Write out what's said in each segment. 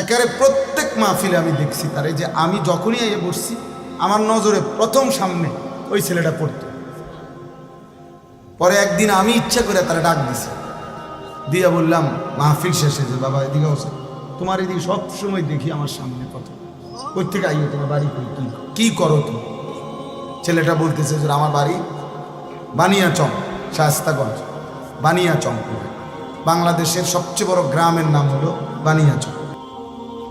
একেবারে প্রত্যেক মাহফিলে আমি দেখছি তারে যে আমি যখনই এসে বসছি, আমার নজরে প্রথম সামনে ওই ছেলেটা পড়তো। পরে একদিন আমি ইচ্ছা করে তারা ডাক দিছি। দিয়ে বললাম, মাহফিল শেষে যে বাবা, এদিকে বসে তোমার এদিকে সব সময় দেখি আমার সামনে কত। কই থেকে আইও, তোমার বাড়ি কই, কি কি করো তুমি? ছেলেটা বলতেছে যে আমার বাড়ি বানিয়াচং শাস্তাগঞ্জ বানিয়াচং। বাংলাদেশের সবচেয়ে বড় গ্রামের নাম হলো বানিয়াচং।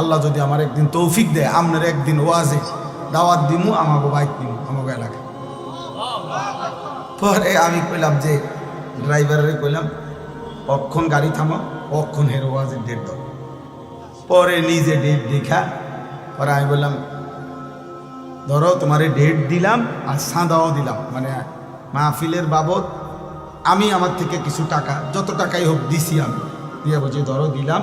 আল্লাহ যদি আমার একদিন তৌফিক দেয়, আপনার একদিন ওয়াজে দাওয়াত দিমু আমাকে বাইক দিমু আমাকে এলাকায় পরে আমি কইলাম যে ড্রাইভারে কইলাম, অক্ষণ গাড়ি থামা, অক্ষণ হেরো ওয়াজের ডেট দাও। পরে নিজে ডেট দেখা, পরে আমি বললাম, ধরো তোমারে ডেট দিলাম আর সাঁদাও দিলাম মানে মাহফিলের বাবদ আমি আমার থেকে কিছু টাকা, যত টাকাই হোক দিছি আমি। দিয়ে বলছি, ধরো দিলাম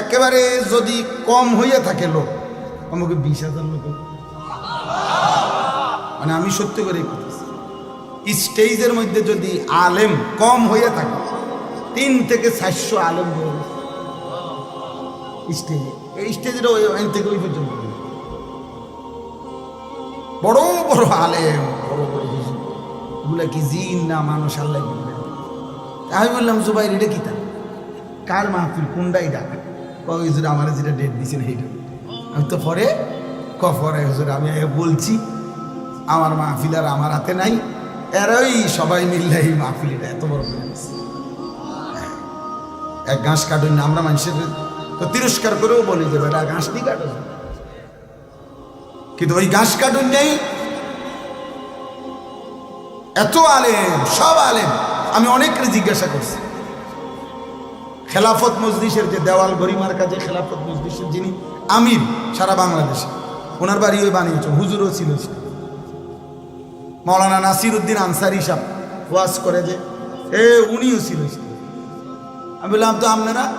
একেবারে যদি কম হইয়া থাকে লোক, আমাকে বিশ হাজার লোক মানে আমি সত্যি করে স্টেজের মধ্যে যদি আলেম কম হইয়া থাকে, তিন থেকে চারশো আলেম হয়ে স্টেজে, এই স্টেজের ওই থেকে ওই পর্যন্ত বড় বড় আলেম, বড় বড় এগুলা কি জিন না মানুষ, আল্লাহ আমি বললাম, জুবাইর এটা কি তা কার মাহফিল কোনটা এটা হুজুর, আমার যেটা ডেট দিয়েছেন সেইটা। আমি তো পরে ক পরে হুজুর, আমি বলছি, আমার মাহফিল আর আমার হাতে নাই। এরাই সবাই মিললে এই মাহফিলটা এত বড় এক ঘাস কাটুন না, আমরা মানুষের তো তিরস্কার করেও বলি যে, বেটা, ঘাস নি কাটো কিন্তু ওই ঘাস কাটুন নেই। এত আলেম, সব আলেম। আমি অনেককে জিজ্ঞাসা করছি খেলাফত মজলিসের যে দেওয়াল গরিমার কাজে খেলাফত মজলিসের যিনি আমির, সারা বাংলাদেশে। ওনার বাড়ি ওই বানিয়েছে হুজুরও ছিল। মৌলানা নাসির উদ্দিন আনসারি সাহ ওয়াজ করে যে, এ, উনিও ছিল আমি বললাম, তো আপনারা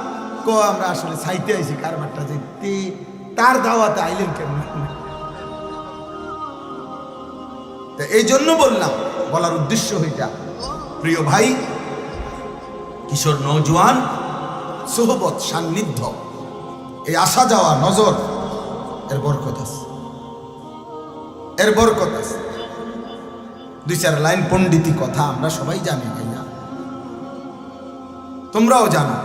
ক, আমরা আসলে সাইতে আইছি, কারবারটা যে তার দাওয়াতে আইলেন কেমন এই জন্য বললাম, বলার উদ্দেশ্য হইটা, প্রিয় ভাই, কিশোর নৌজওয়ান সোহবত সান্নিধ্য। এই আসা যাওয়া নজর এর বরকত আছে। এর বরকত আছে। দুই চার লাইন পণ্ডিতি কথা আমরা সবাই জানি ভাইয়া। তোমরাও জানো,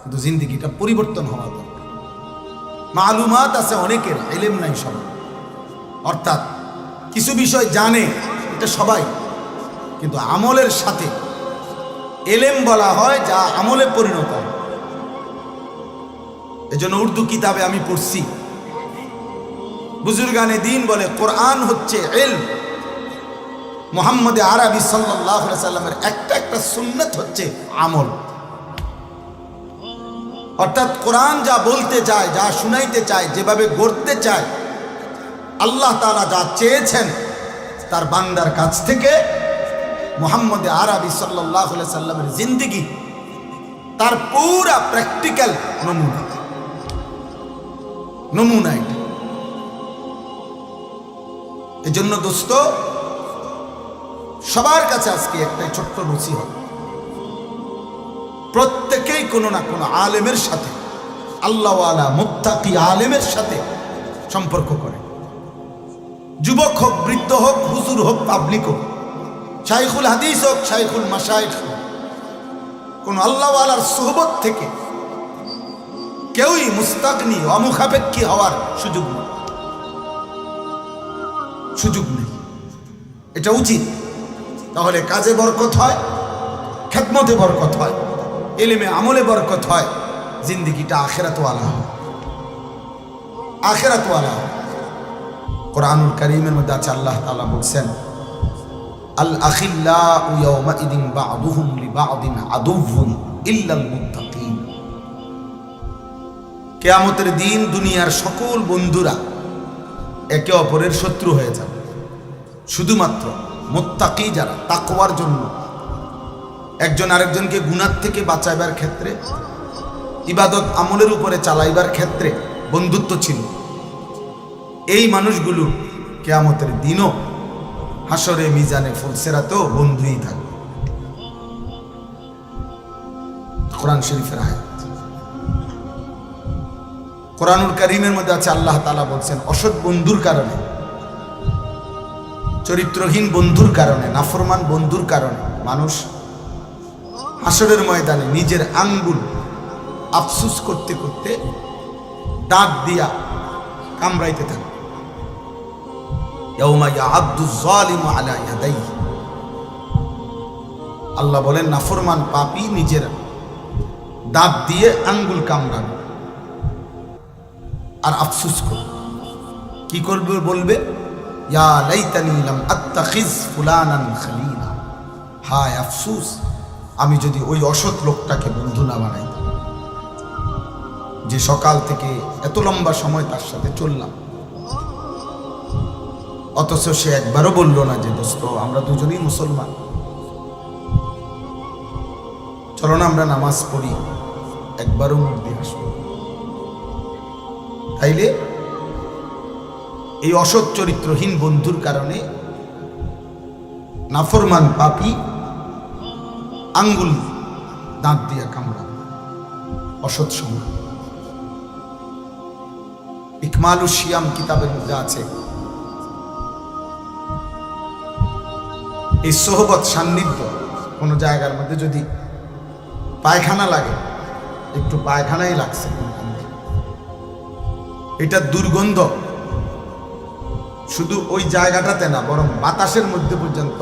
কিন্তু জিন্দিগিটা পরিবর্তন হওয়া দরকার। মালুমাত আছে অনেকের এলেম নাই সবার। অর্থাৎ কিছু বিষয় জানে এটা সবাই, কিন্তু আমলের সাথে এলেম বলা হয়, যা আমলে পরিণত। এজন্য উর্দু কিতাবে আমি পড়ছি। বুজুর্গানে দিন বলে, কোরআন হচ্ছে এল মোহাম্মদ আরবি সাল্লাহ সাল্লামের একটা একটা সুন্নত হচ্ছে আমল। অর্থাৎ কোরআন যা বলতে চায়, যা শুনাইতে চায়, যেভাবে গড়তে চায়, আল্লাহ তারা যা চেয়েছেন, তার বান্দার কাছ থেকে মোহাম্মদ আরবি সাল্লাহ সাল্লামের জিন্দিগি, তার পুরা প্র্যাকটিক্যাল নমুনা। নমুনা এটা। এজন্য দোস্ত, সবার কাছে আজকে একটাই ছোট্ট রুচি হবে প্রত্যেকেই কোনো না কোনো আলেমের সাথে আল্লাহওয়ালা মুত্তাকি আলেমের সাথে সম্পর্ক করে। যুবক হোক, বৃদ্ধ হোক, হুজুর হোক, পাবলিক হোক শাইখুল হাদিস হোক, শাইখুল মাসাইক হোক, কোন আল্লাহওয়ালার সোহবত থেকে কেউই মুস্তাকনি অমুখাপেক্ষী হওয়ার সুযোগ নেই। সুযোগ নেই। এটা উচিত। তাহলে কাজে বরকত হয়, খেদমতে বরকত হয়, এলেমে আমলে বরকত হয়, জিন্দিগিটা আখেরাতওয়ালা হয় আখেরাতওয়ালা হয় কোরআনুল করিমের মধ্যে আছে, আল্লাহ তাআলা বলছেন ইদিন কেয়ামতের দিন দুনিয়ার সকল বন্ধুরা একে অপরের শত্রু হয়ে যাবে। শুধুমাত্র মোত্তাকি যারা, তাকওয়ার জন্য। একজন আরেকজনকে গুণার থেকে বাঁচাইবার ক্ষেত্রে, ইবাদত আমলের উপরে চালাইবার ক্ষেত্রে বন্ধুত্ব ছিল। এই মানুষগুলো কেয়ামতের দিনও হাসরে মিজানে ফুলসেরাতেও বন্ধুই থাকবে। কোরআন শরীফের আয়াত। কোরআনুল করিমের মধ্যে আছে আল্লাহ তালা বলছেন, অসৎ বন্ধুর কারণে, চরিত্রহীন বন্ধুর কারণে, নাফরমান বন্ধুর কারণে মানুষ হাসরের ময়দানে নিজের আঙ্গুল আফসুস করতে করতে দাঁত দিয়া কামড়াইতে থাকে। আল্লাহ বলেন, নাফরমান পাপী নিজের দাঁত দিয়ে আঙ্গুল কামড়াবে। আর আফসুস করবে কি করবে বলবে? ইয়া লাইতানি লাম আত্তাখিজ ফুলানান খালিলা। হায় আফসুস, আমি যদি ওই অসৎ লোকটাকে বন্ধু না বানাইতাম। যে সকাল থেকে এত লম্বা সময় তার সাথে চললাম। অথচ সে একবারও বলল না যে, দোস্ত, আমরা দুজনেই মুসলমান। চলো না, আমরা নামাজ পড়ি। একবারও মুখ দিয়ে আসব তাইলে এই অসৎ চরিত্রহীন বন্ধুর কারণে নাফরমান পাপি আঙ্গুল দাঁত দিয়ে কামড়া অসৎ সময় ইকমালু শিয়াম কিতাবের মধ্যে আছে। এই সোহবত সান্নিধ্য কোনো জায়গার মধ্যে যদি পায়খানা লাগে, একটু পায়খানাই লাগছে এটা দুর্গন্ধ। শুধু ওই জায়গাটাতে না, বরং বাতাসের মধ্যে পর্যন্ত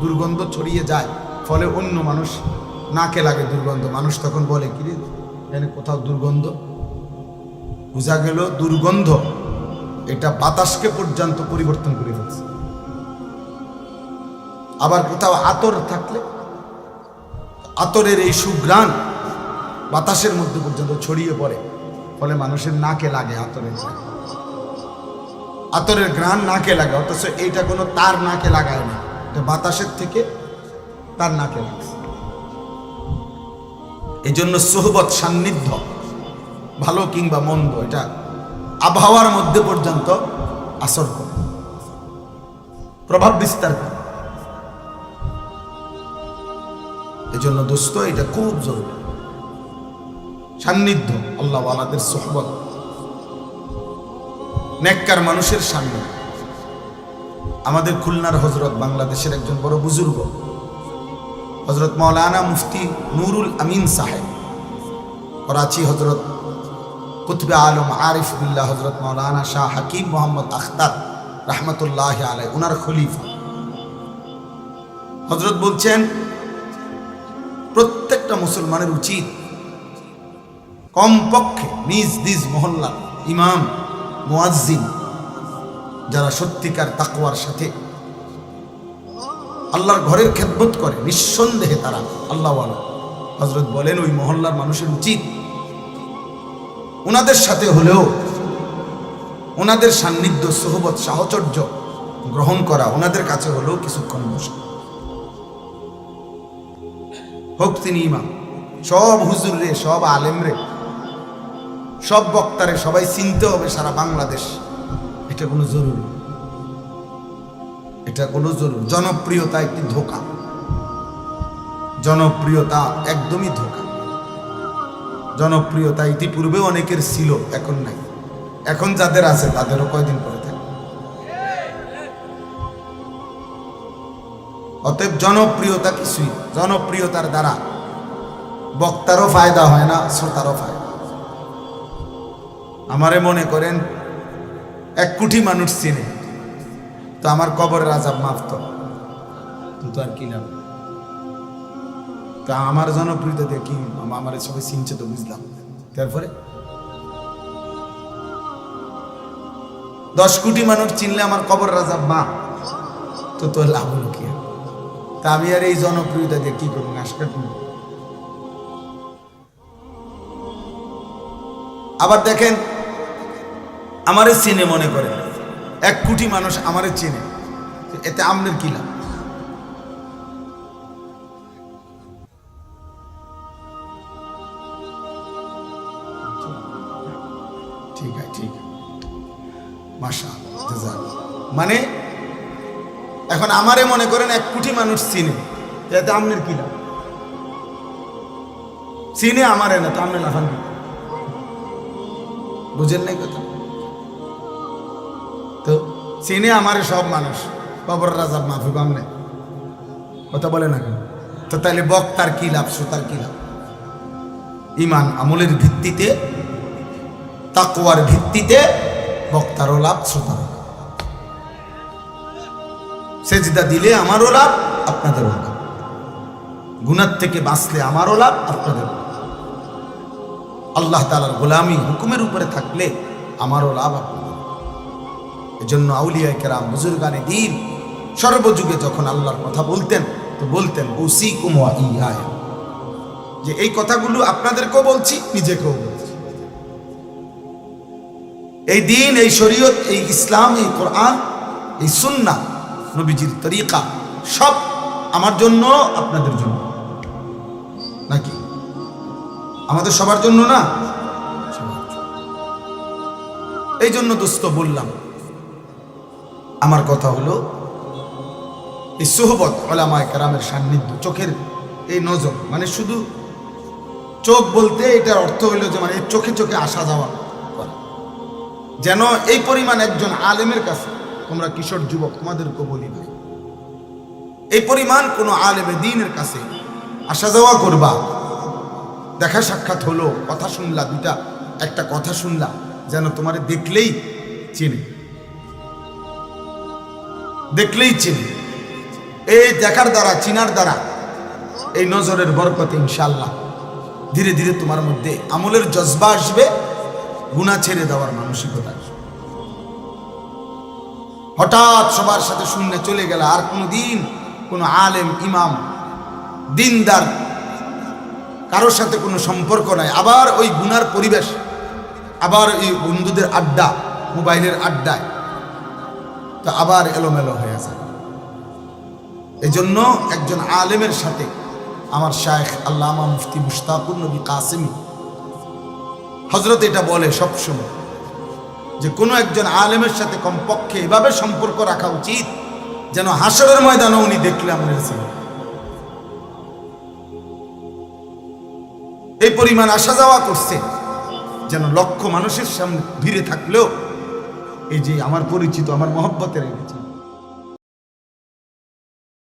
দুর্গন্ধ ছড়িয়ে যায়। ফলে অন্য মানুষ নাকে লাগে দুর্গন্ধ। মানুষ তখন বলে কি রে কোথাও দুর্গন্ধ? বোঝা গেল দুর্গন্ধ এটা বাতাসকে পর্যন্ত পরিবর্তন করে ফেলছে। আবার কোথাও আতর থাকলে আতরের এই সুগ্রাণ বাতাসের মধ্যে পর্যন্ত ছড়িয়ে পড়ে। ফলে মানুষের নাকে লাগে আতরের। আতরের ঘ্রাণ নাকে লাগে, অথচ এইটা কোনো তার নাকে লাগায় না। এটা বাতাসের থেকে তার নাকে লাগছে এই জন্য সোহবত সান্নিধ্য, ভালো কিংবা মন্দ, এটা আবহাওয়ার মধ্যে পর্যন্ত আসর করে। প্রভাব বিস্তার করে। এই জন্য দোস্ত, এটা খুব জরুরি। সান্নিধ্য, আল্লাহ আলাদের সোহবত। নেককার মানুষের সামনে। আমাদের খুলনার হজরত বাংলাদেশের একজন বড় বুজুর্গ। হজরত মৌলানা মুফতি নুরুল আমিন সাহেব। করাচি হজরত কুতবে আলম আরিফ বিল্লাহ হজরত মৌলানা শাহ হাকিম মোহাম্মদ আখতার রহমতুল্লাহ আলাই উনার খলিফা। হজরত বলছেন প্রত্যেকটা মুসলমানের উচিত কমপক্ষে নিজ নিজ মহল্লা ইমাম, মুয়াজ্জিন, যারা সত্যিকার তাকওয়ার সাথে আল্লাহর ঘরের খেদমত করে, নিঃসন্দেহে তারা আল্লাহ হজরত বলেন, ওই মহল্লার মানুষের উচিত ওনাদের সাথে হলেও ওনাদের সান্নিধ্য, সহবত, সাহচর্য গ্রহণ করা, ওনাদের কাছে হলেও কিছুক্ষণ বসা। হোক তিনি ইমাম সব হুজুর রে সব আলেম রে সব বক্তারে সবাই চিনতে হবে সারা বাংলাদেশ। এটা কোনো জরুরি। এটা কোনো জরুর। জনপ্রিয়তা একটি ধোকা। জনপ্রিয়তা একদমই ধোকা। জনপ্রিয়তা ইতিপূর্বে অনেকের ছিল, এখন নাই। এখন যাদের আছে, তাদেরও কয়দিন পরে অতএব জনপ্রিয়তা কিছুই, জনপ্রিয়তার দ্বারা বক্তারও ফায়দা হয় না, শ্রোতারও ফায়দা আমারে মনে করেন, এক কোটি মানুষ চিনে, তো আমার কবরের আজাব মাফ তো আর কি লাভ? তা আমার জনপ্রিয়তা কি আমার সবাই চিনছে তো বুঝলাম। তারপরে? দশ কোটি মানুষ চিনলে আমার কবর রাজা মা তো তোর লাভ হলো কি? তা আমি আর এই জনপ্রিয়তা দিয়ে কি করব? ঘাস কাটবো? আবার দেখেন, আমারে চিনে মনে করে এক কোটি মানুষ আমারে চিনে। এতে আমনের কি লাভ? ঠিক আছে, ঠিক মাসা মানে এখন আমারে মনে করেন এক কোটি মানুষ চিনে তো এতে আমনের কি লাভ চিনে আমারে না তো আমনে লাফান বুঝেন নাই কথা? তো চিনে আমারে সব মানুষ, কবর রাজা মাফি বামনে কথা বলে না কেন তো তাহলে বক্তার কি লাভ, শ্রোতার কি লাভ? ইমান আমলের ভিত্তিতে তাকুয়ার ভিত্তিতে বক্তারও লাভ, শ্রোতারও সেজদা দিলে আমারও লাভ, আপনাদেরও লাভ। গুনার থেকে বাঁচলে আমারও লাভ, আপনাদেরও লাভ। আল্লাহ তালার গোলামি হুকুমের উপরে থাকলে আমারও লাভ আপনাদের এজন্য আউলিয়া কেরাম, বুজুর্গানে দিন, সর্বযুগে যখন আল্লাহর কথা বলতেন, তো বলতেন ওসি কুমা ইহায় যে এই কথাগুলো আপনাদেরকেও বলছি, নিজেকেও বলছি। এই দিন, এই শরীয়ত, এই ইসলাম, এই কোরআন, এই সুন্না নবীজির তরিকা সব আমার জন্য, আপনাদের জন্য। নাকি? আমাদের সবার জন্য না? এই জন্য দোস্ত বললাম, আমার কথা হলো, এই সোহবত ওলামায় কারামের সান্নিধ্য, চোখের এই নজর মানে শুধু চোখ বলতে এটার অর্থ হইল যে মানে চোখে চোখে আসা যাওয়া। যেন এই পরিমাণ একজন আলেমের কাছে তোমরা কিশোর যুবক তোমাদেরকে ভাই এই পরিমাণ কোনো আলেমে দিনের কাছে আসা যাওয়া করবা। দেখা সাক্ষাৎ হলো, কথা শুনলা দুটা একটা কথা শুনলা, যেন তোমারে দেখলেই চেনে। দেখলেই চেনে। এই দেখার দ্বারা, চিনার দ্বারা, এই নজরের বরকতে ইনশাল্লাহ ধীরে ধীরে তোমার মধ্যে আমলের জজবা আসবে গুণা ছেড়ে দেওয়ার মানসিকতা আসবে। হঠাৎ সবার সাথে শূন্য চলে গেলে। আর কোনো দিন কোনো আলেম, ইমাম, দিনদার কারোর সাথে কোনো সম্পর্ক নাই। আবার ওই গুনার পরিবেশ, আবার ওই বন্ধুদের আড্ডা, মোবাইলের আড্ডায়। তো আবার এলোমেলো হয়ে যায় এই জন্য একজন আলেমের সাথে আমার শায়েখ আল্লামা মুফতি মুশতাকুর নবী কাসেমি হজরত এটা বলে সবসময়। যে কোনো একজন আলেমের সাথে কমপক্ষে এভাবে সম্পর্ক রাখা উচিত যেন হাসরের ময়দানে উনি দেখলে আমাদের ছিল এই পরিমাণ আসা যাওয়া করছে যেন লক্ষ মানুষের সামনে ভিড়ে থাকলেও এই যে আমার পরিচিত, আমার মহব্বতের এনেছে